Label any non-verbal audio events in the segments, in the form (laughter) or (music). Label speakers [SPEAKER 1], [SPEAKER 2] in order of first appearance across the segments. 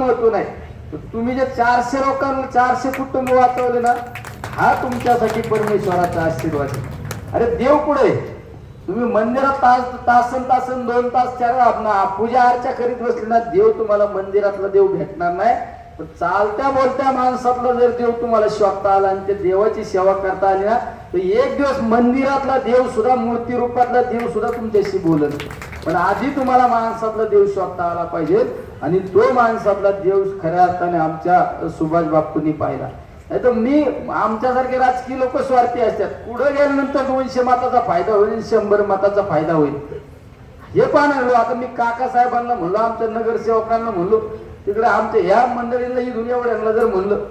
[SPEAKER 1] महत्त्व नाही. तुम्ही जे चारशे लोकांना चारशे कुटुंब वाचवले ना हा तुमच्यासाठी परमेश्वराचा आशीर्वाद आहे. अरे देव कुठे आहे? तुम्ही मंदिरात तास तासन तासन दोन तास चार पूजा अर्चा करीत बसले ना देव तुम्हाला मंदिरातला देव भेटणार नाही. पण चालत्या बोलत्या माणसातला जर देव तुम्हाला शोधता आला आणि ते देवाची सेवा करता आली ना तर एक दिवस मंदिरातला देव सुद्धा मूर्ती रूपातला देव सुद्धा तुमच्याशी बोलत पण आधी तुम्हाला माणसातला देव शोधता आला पाहिजे आणि तो माणसातला देव खऱ्या अर्थाने आमच्या सुभाष बापूंनी पाहिला. नाही तर मी आमच्यासारखे राजकीय लोक स्वार्थी असतात. पुढे गेल्यानंतर दोनशे मताचा फायदा होईल शंभर मताचा फायदा होईल. हे पाहणार आता मी काका साहेबांना म्हणलो आमच्या नगरसेवकांना म्हणलो तिकडे आमच्या ह्या मंडळीला ही दुनियावर एवढ्यांना जर म्हणलं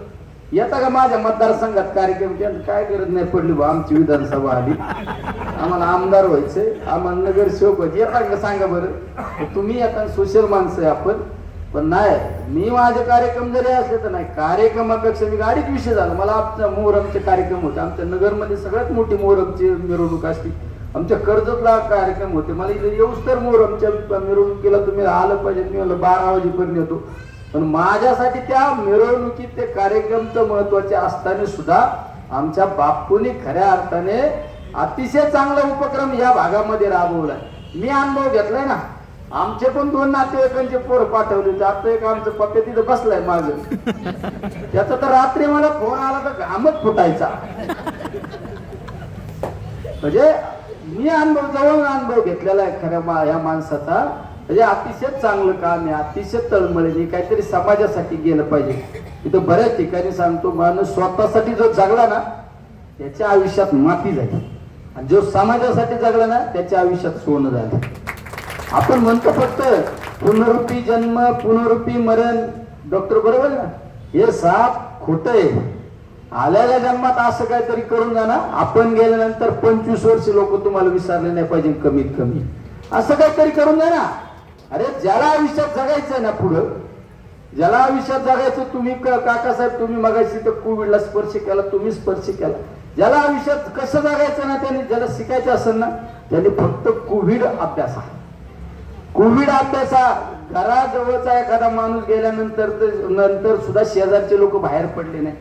[SPEAKER 1] येता का माझ्या मतदारसंघात कार्यक्रम केला? काय गरज नाही पडली बा आमची विधानसभा आली. आम्हाला आमदार व्हायचे आम्हाला नगरसेवक व्हायचे. येता का सांगा बरं? तुम्ही आता सोशल माणसं आहे आपण. पण नाही मी माझे कार्यक्रम जरी असले तर नाही. कार्यक्रमापेक्षा मी गाडीत विषय झाला. मला आमचा मोहरमचे कार्यक्रम होते. आमच्या नगरमध्ये सगळ्यात मोठी मोहरमची मिरवणूक असते. आमच्या कर्जतला कार्यक्रम होते. मला इथे येऊच तर मोहरमच्या मिरवणुकीला तुम्ही आलं पाहिजे. मी म्हणलं बारा वाजेपर्यंत येतो. पण माझ्यासाठी त्या मिरवणुकीत ते कार्यक्रमचं महत्त्वाचे असताना सुद्धा आमच्या बापूंनी खऱ्या अर्थाने अतिशय चांगला उपक्रम या भागामध्ये राबवलाय. मी अनुभव घेतलाय ना. आमचे पण दोन नातेवाईकांचे पोर पाठवले होते. आता एक आमचं पप्पे तिथं बसलाय माझ (laughs) त्याचा तर रात्री मला फोन आला तर घामच फुटायचा. म्हणजे मी अनुभव जवळ अनुभव घेतलेला आहे खऱ्या मा- या माणसाचा. म्हणजे अतिशय चांगलं काम आहे अतिशय तळमळीने काहीतरी समाजासाठी गेलं पाहिजे. इथं बऱ्याच ठिकाणी सांगतो माणूस स्वतःसाठी जो जगला ना त्याच्या आयुष्यात माती झाली. आणि जो समाजासाठी जगला ना त्याच्या आयुष्यात सोनं झालं. आपण म्हणतो फक्त पुनरुपी जन्म पुनरुपी मरण. डॉक्टर बरोबर ना? हे साप खोटं आहे. आलेल्या जन्मात असं काहीतरी करून जा ना. आपण गेल्यानंतर पंचवीस वर्ष लोक तुम्हाला विसरले नाही पाहिजे कमीत कमी. असं काहीतरी करून जा ना. अरे ज्याला आयुष्यात जगायचंय ना पुढं ज्याला आयुष्यात जगायचं तुम्ही क- काकासाहेब तुम्ही मगायची तर कोविडला स्पर्श केला तुम्ही स्पर्श केला. ज्याला आयुष्यात कसं जगायचं ना त्यांनी ज्याला शिकायचं असेल ना त्यांनी फक्त कोविड अभ्यास हा कोविड अभ्यासा घराजवळचा एखादा माणूस गेल्यानंतर नंतर सुद्धा शेजारचे लोक बाहेर पडले नाही.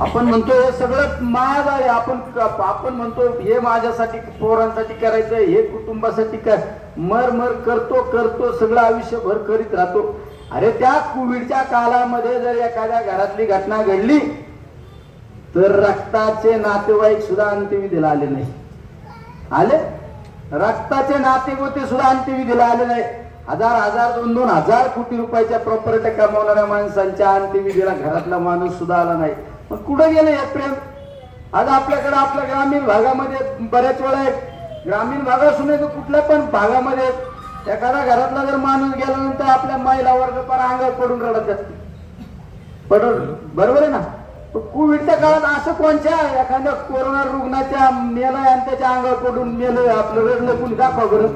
[SPEAKER 1] आपण म्हणतो हे सगळं माझ आहे. आपण आपण म्हणतो हे माझ्यासाठी पोरांसाठी करायचं हे कुटुंबासाठी काय मर मर करतो करतो सगळं आयुष्यभर करीत राहतो. अरे त्या कोविडच्या काळामध्ये जर एखाद्या घरातली घटना घडली तर रक्ताचे नातेवाईक सुद्धा अंत्यविधीला आले नाही. आले? रक्ताचे नातेगोते सुद्धा अंत्यविधीला आले नाही. हजार हजार दोन दोन हजार कोटी रुपयाच्या प्रॉपर्टी कमावणाऱ्या माणसांच्या अंत्यविधीला घरातला माणूस सुद्धा आला नाही. मग कुठं गेलं हे प्रेम? आज आपल्याकडे आपल्या ग्रामीण भागामध्ये बऱ्याच वेळा आहेत. ग्रामीण भाग असू नये तर कुठल्या पण भागामध्ये एखादा घरातला जर माणूस गेल्यानंतर आपल्या महिला वर्ग पण अंगावर पडून रडत असते पडून बरोबर आहे ना? कोविडच्या काळात असं कोणत्या एखाद्या कोरोना रुग्णाच्या मेलं आणि त्याच्या अंगावर पडून मेलं आपलं रडलं कोणी दाखवा बरं.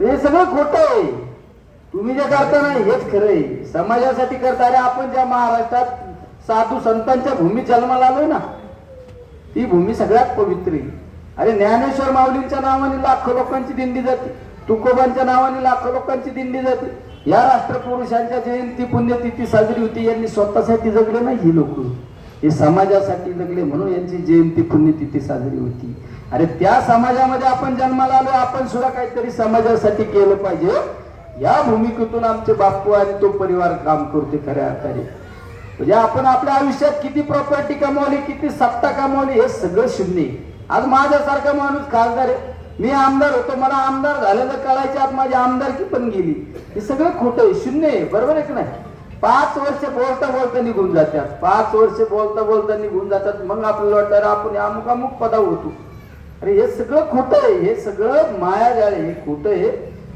[SPEAKER 1] हे सगळं खोटं आहे. तुम्ही जे करता ना हेच खरं आहे. समाजासाठी करता अरे आपण ज्या महाराष्ट्रात साधू संतांच्या भूमी जन्माला आलोय ना. ती भूमी सगळ्यात पवित्र आहे. अरे ज्ञानेश्वर माऊलींच्या नावाने लाखो लोकांची दिंडी जाते. तुकोबांच्या नावाने लाखो लोकांची दिंडी जाते. या राष्ट्रपुरुषांच्या जयंती पुण्यतिथी साजरी होती यांनी स्वतःसाठी जगले नाही ही लोक. हे समाजासाठी जगले म्हणून यांची जयंती पुण्यतिथी साजरी होती. अरे त्या समाजामध्ये आपण जन्माला आलो आपण सुद्धा काहीतरी समाजासाठी केलं पाहिजे. या भूमिकेतून आमचे बापू आणि तो परिवार काम करते खऱ्या अर्थाने. म्हणजे आपण आपल्या आयुष्यात किती प्रॉपर्टी कमावली किती सत्ता कमावली हे सगळं शून्य आहे. आज माझ्यासारखा माणूस खासदार आहे. मी आमदार होतो मला आमदार झालेलं कळायचे आत माझी आमदारकी पण गेली. हे सगळं खोटं आहे शून्य आहे बरोबर आहे की नाही? पाच वर्ष बोलता बोलता निघून जातात. पाच वर्ष बोलता बोलता निघून जातात. मग आपल्याला वाटतं अरे आपण अमुक अमुक पदा होतो. अरे हे सगळं खोटं आहे हे सगळं मायाजाळ आहे हे खोटं आहे.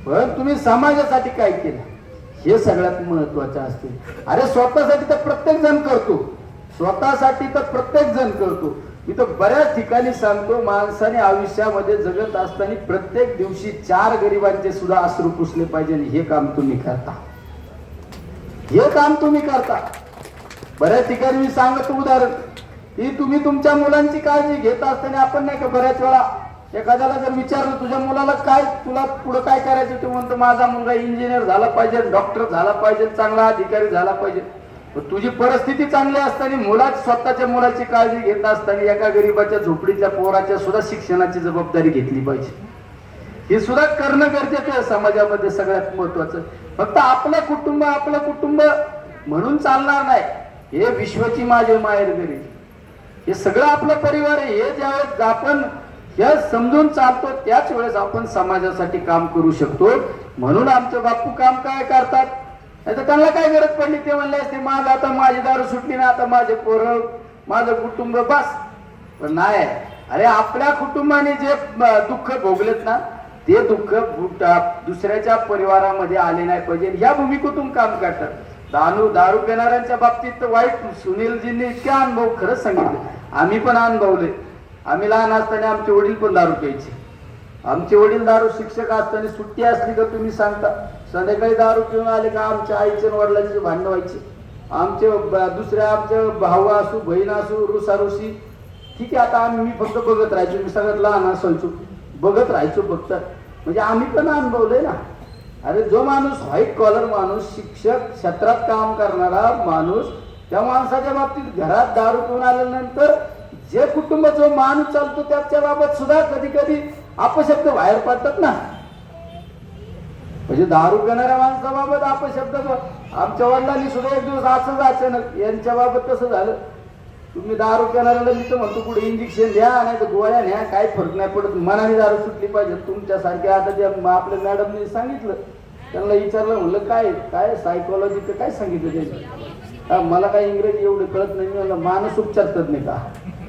[SPEAKER 1] पण तुम्ही समाजासाठी काय केलं? हे सगळ्यात महत्वाचं असते. अरे स्वतःसाठी तर प्रत्येक जण करतो. स्वतःसाठी तर प्रत्येक जण करतो. इथं बऱ्याच ठिकाणी सांगतो माणसाने आयुष्यामध्ये जगत असताना प्रत्येक दिवशी चार गरिबांचे सुद्धा अश्रू पुसले पाहिजे हे काम तुम्ही करता. हे काम तुम्ही करता. बऱ्याच ठिकाणी मी सांगतो उदाहरण. की तुम्ही तुमच्या मुलांची काळजी घेत असताना आपण नाही का बऱ्याच वेळा एखाद्याला जर विचारलं तुझ्या मुलाला काय तुला पुढे काय करायचं? ते म्हणतो माझा मुलगा इंजिनियर झाला पाहिजे डॉक्टर झाला पाहिजे चांगला अधिकारी झाला पाहिजे. पण तुझी परिस्थिती चांगली असताना मुलाच स्वतःच्या मुलाची काळजी घेत असताना एका गरीबाच्या झोपडीच्या पोराच्या सुद्धा शिक्षणाची जबाबदारी घेतली पाहिजे. हे सुद्धा करणं गरजेचं आहे समाजामध्ये सगळ्यात महत्वाचं फक्त आपलं कुटुंब आपलं कुटुंब म्हणून चालणार नाही. हे विश्वची माझे माहेर घरी हे सगळं आपलं परिवार आहे. हे ज्यावेळेस आपण हे समजून चालतो त्याच वेळेस आपण समाजासाठी काम करू शकतो. म्हणून आमचे बापू काम काय करतात? नाही तर त्यांना काय गरज पडली ते म्हणले असते माझं आता माझी दारू सुटली ना आता माझे पोरं माझं कुटुंब बस. पण नाही. अरे आपल्या कुटुंबाने जे दुःख भोगलेत ना ते दुःख दुसऱ्याच्या परिवारामध्ये आले नाही पाहिजे. या भूमिकेतून काम करतात. दारू दारू पिणाऱ्यांच्या बाबतीत तर वाईट सुनीलजींनी इतके अनुभव खरंच सांगितले. आम्ही पण अनुभवले. आम्ही लहान असताना आमचे वडील पण दारू प्यायचे. आमचे वडील दारू शिक्षक असताना सुट्टी असली का तुम्ही सांगता? संध्याकाळी दारू पिऊन आले का आमच्या आईचे वडिलांचे भांडण व्हायचे? आमचे ब- दुसऱ्या आमचे भाऊ असू बहीण असू ऋषी ठीक आहे आता आम्ही मी फक्त बघत राहायचो. मी सगळ्यात लहान असायचो. बघत राहायचो फक्त. म्हणजे आम्ही पण अनुभवले ना. अरे जो माणूस व्हाईट कॉलर माणूस शिक्षक क्षेत्रात काम करणारा माणूस त्या माणसाच्या बाबतीत घरात दारू पिऊन आल्यानंतर जे कुटुंब जो माणूस चालतो त्याच्या बाबत सुद्धा कधी कधी अपशब्द बाहेर पडतात ना. म्हणजे दारू पिणाऱ्या माणसाबाबत अपशब्द आमच्या वडिलांनी सुद्धा एक दिवस असंच अचानक यांच्या बाबत कसं झालं. तुम्ही दारू पिणाऱ्याला मी तर म्हणतो कुठे इंजेक्शन द्या नाही तर गोळ्या न्या काही फरक नाही पडत. मनाने दारू सुटली पाहिजे. तुमच्यासारख्या आता जे आपल्या मॅडमने सांगितलं त्यांना विचारलं म्हणलं काय काय सायकोलॉजी काय सांगितलं त्यांनी? मला काय इंग्रजी एवढं कळत नाही. म्हणलं मानस उपचार तज्ञ का?